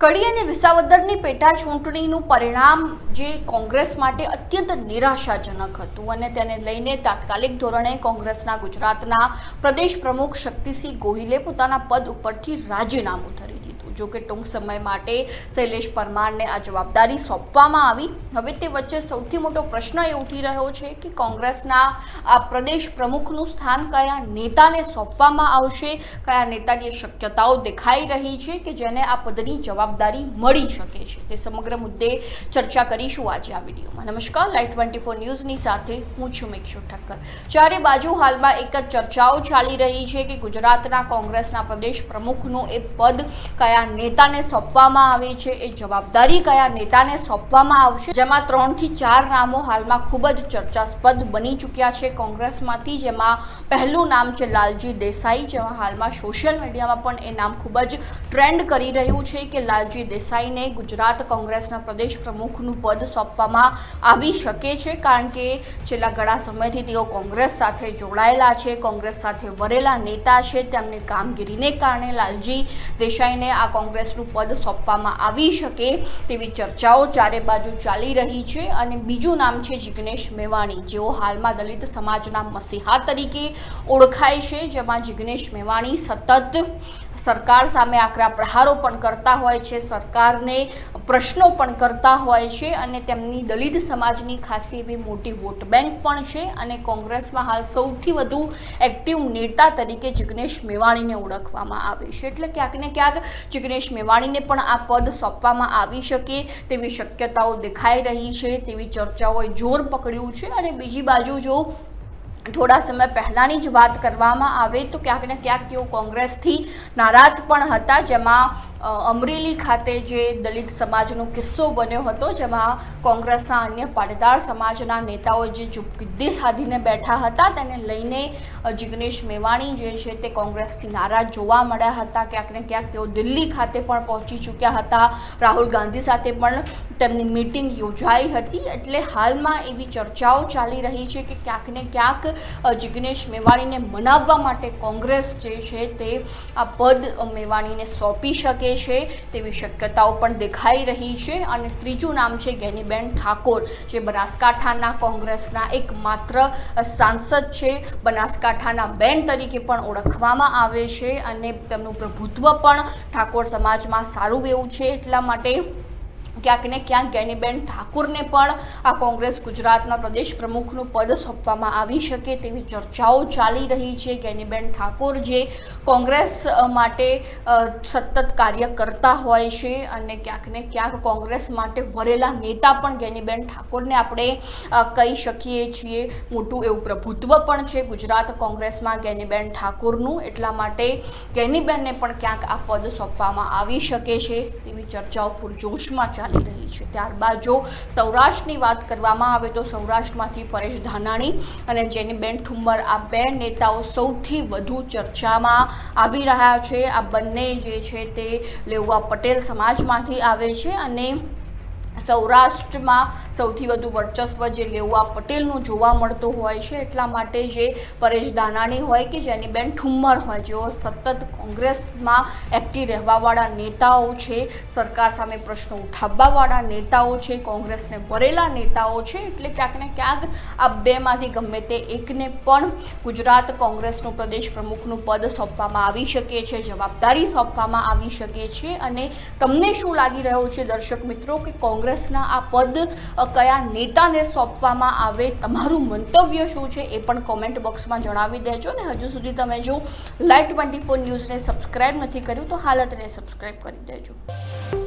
કડી અને વિસાવદરની પેટા ચૂંટણીનું પરિણામ જે કોંગ્રેસ માટે અત્યંત નિરાશાજનક હતું અને તેને લઈને તાત્કાલિક ધોરણે કોંગ્રેસના ગુજરાતના પ્રદેશ પ્રમુખ શક્તિસિંહ ગોહિલે પોતાના પદ ઉપરથી રાજીનામું ધરી દીધું જો કે ટૂંક સમય માટે શૈલેષ પરમારને આ જવાબદારી સોંપવામાં આવી. હવે તે વચ્ચે સૌથી મોટો પ્રશ્ન એ ઉઠી રહ્યો છે કે કોંગ્રેસના આ પ્રદેશ પ્રમુખનું સ્થાન કયા નેતાને સોંપવામાં આવશે? કયા નેતાની શક્યતાઓ દેખાઈ રહી છે કે જેને આ પદની જવાબદારી મળી શકે છે? તે સમગ્ર મુદ્દે ચર્ચા કરીશું આજે આ વિડીયોમાં. નમસ્કાર લાઈટ ટ્વેન્ટી ફોર ન્યૂઝની સાથે હું છું મેક્ષુ ઠક્કર. ચારે બાજુ હાલમાં એક જ ચર્ચાઓ ચાલી રહી છે કે ગુજરાતના કોંગ્રેસના પ્રદેશ પ્રમુખનું એ પદ કયા નેતાને સોંપવામાં આવે છે, એ જવાબદારી કયા નેતાને સોંપવામાં આવશે? જેમાં ત્રણથી ચાર નામો હાલમાં ખૂબ જ ચર્ચાસ્પદ બની ચૂક્યા છે કોંગ્રેસમાંથી, જેમાં પહેલું નામ છે લાલજી દેસાઈ, જેમાં હાલમાં સોશિયલ મીડિયામાં પણ એ નામ ખૂબ જ ટ્રેન્ડ કરી રહ્યું છે કે લાલજી દેસાઈને ગુજરાત કોંગ્રેસના પ્રદેશ પ્રમુખનું પદ સોંપવામાં આવી શકે છે, કારણ કે છેલ્લા ઘણા સમયથી તેઓ કોંગ્રેસ સાથે જોડાયેલા છે, કોંગ્રેસ સાથે વરેલા નેતા છે. તેમની કામગીરીને કારણે લાલજી દેસાઈને આ કોંગ્રેસનું પદ સોંપવામાં આવી શકે તેવી ચર્ચાઓ ચારે બાજુ ચાલી રહી છે અને બીજું નામ છે જિગ્નેશ મેવાણી. જેઓ હાલમાં દલિત સમાજના મસીહા તરીકે ઓળખાય છે, જેમાં જિગ્નેશ મેવાણી સતત સરકાર સામે આકરા પ્રહારો પણ કરતા હોય છે, સરકારને પ્રશ્નો પણ કરતા હોય છે અને તેમની દલિત સમાજની ખાસી એવી મોટી વોટ બેંક પણ છે અને કોંગ્રેસમાં હાલ સૌથી વધુ એક્ટિવ નેતા તરીકે જિગ્નેશ મેવાણીને ઓળખવામાં આવે છે. એટલે ક્યાંક ને ક્યાંક જિગ્નેશ મેવાણીને પણ આ પદ સોંપવામાં આવી શકે તેવી શક્યતાઓ દેખાઈ રહી છે, તેવી ચર્ચાઓએ જોર પકડ્યું છે અને બીજી બાજુ જો થોડા સમય પહેલાંની જ વાત કરવામાં આવે તો ક્યાંક ને ક્યાંક તેઓ કોંગ્રેસથી નારાજ પણ હતા, જેમાં અમરેલી ખાતે જે દલિત સમાજનો કિસ્સો બન્યો હતો, જેમાં કોંગ્રેસના અન્ય પાટીદાર સમાજના નેતાઓ જે ચૂપકિદ્દી સાધીને બેઠા હતા, તેને લઈને જિગ્નેશ મેવાણી જે છે તે કોંગ્રેસથી નારાજ જોવા મળ્યા હતા. ક્યાંક ને ક્યાંક તેઓ દિલ્હી ખાતે પણ પહોંચી ચૂક્યા હતા. રાહુલ ગાંધી સાથે પણ તેમની મિટિંગ યોજાઈ હતી. એટલે હાલમાં એવી ચર્ચાઓ ચાલી રહી છે કે ક્યાંક ને ક્યાંક જિગ્નેશ મેવાણીને મનાવવા માટે કોંગ્રેસ જે છે તે આ પદ મેવાણીને સોંપી શકે છે, તેવી શક્યતાઓ પણ દેખાઈ રહી છે. અને ત્રીજું નામ છે ગેનીબેન ઠાકોર, જે બનાસકાંઠાના કોંગ્રેસના એક માત્ર સાંસદ છે. બનાસકાંઠાના બેન તરીકે પણ ઓળખવામાં આવે છે અને તેમનું પ્રભુત્વ પણ ઠાકોર સમાજમાં સારું એવું છે એટલા માટે ક્યાંક ને ક્યાંક ગેનીબેન ઠાકુરને પણ આ કોંગ્રેસ ગુજરાતના પ્રદેશ પ્રમુખનું પદ સોંપવામાં આવી શકે તેવી ચર્ચાઓ ચાલી રહી છે. ગેનીબેન ઠાકોર જે કોંગ્રેસ માટે સતત કાર્ય કરતા હોય છે અને ક્યાંક ને ક્યાંક કોંગ્રેસ માટે વરેલા નેતા પણ ગેનીબેન ઠાકોરને આપણે કહી શકીએ છીએ. મોટું એવું પ્રભુત્વ પણ છે ગુજરાત કોંગ્રેસમાં ગેનીબેન ઠાકુરનું. એટલા માટે ગેનીબેનને પણ ક્યાંક આ પદ સોંપવામાં આવી શકે છે તેવી ચર્ચાઓ પૂરજોશમાં ચાલી રહી છે. ત્યારબાદ જો સૌરાષ્ટ્રની વાત કરવામાં આવે તો સૌરાષ્ટ્રમાંથી પરેશ ધાનાણી અને જેનીબેન ઠુમ્મર, આ બે નેતાઓ સૌથી વધુ ચર્ચામાં આવી રહ્યા છે. આ બંને જે છે તે લેવા પટેલ સમાજમાંથી આવે છે અને સૌરાષ્ટ્રમાં સૌથી વધુ વર્ચસ્વ જે લેવા પટેલનું જોવા મળતું હોય છે, એટલા માટે જે પરેશ દાનાણી હોય કે જેની બેન ઠુમ્મર હોય, જેઓ સતત કોંગ્રેસમાં એક્ટિવ રહેવાવાળા નેતાઓ છે, સરકાર સામે પ્રશ્નો ઉઠાવવાવાળા નેતાઓ છે, કોંગ્રેસને ભરેલા નેતાઓ છે, એટલે ક્યાંક ને ક્યાંક આ બેમાંથી ગમે તે એકને પણ ગુજરાત કોંગ્રેસનું પ્રદેશ પ્રમુખનું પદ સોંપવામાં આવી શકે છે, જવાબદારી સોંપવામાં આવી શકે છે, અને તમને શું લાગી રહ્યું છે દર્શક મિત્રો કે કોંગ્રેસના આ પદ કયા નેતાને સોંપવામાં આવે, તમારું મંતવ્ય શું છે એ પણ કોમેન્ટ બોક્સમાં જણાવી દેજો ને હજુ સુધી તમે જો લાઈટ ટ્વેન્ટી ફોર ન્યૂઝને સબસ્ક્રાઈબ નથી કર્યું તો હાલતને સબસ્ક્રાઈબ કરી દેજો.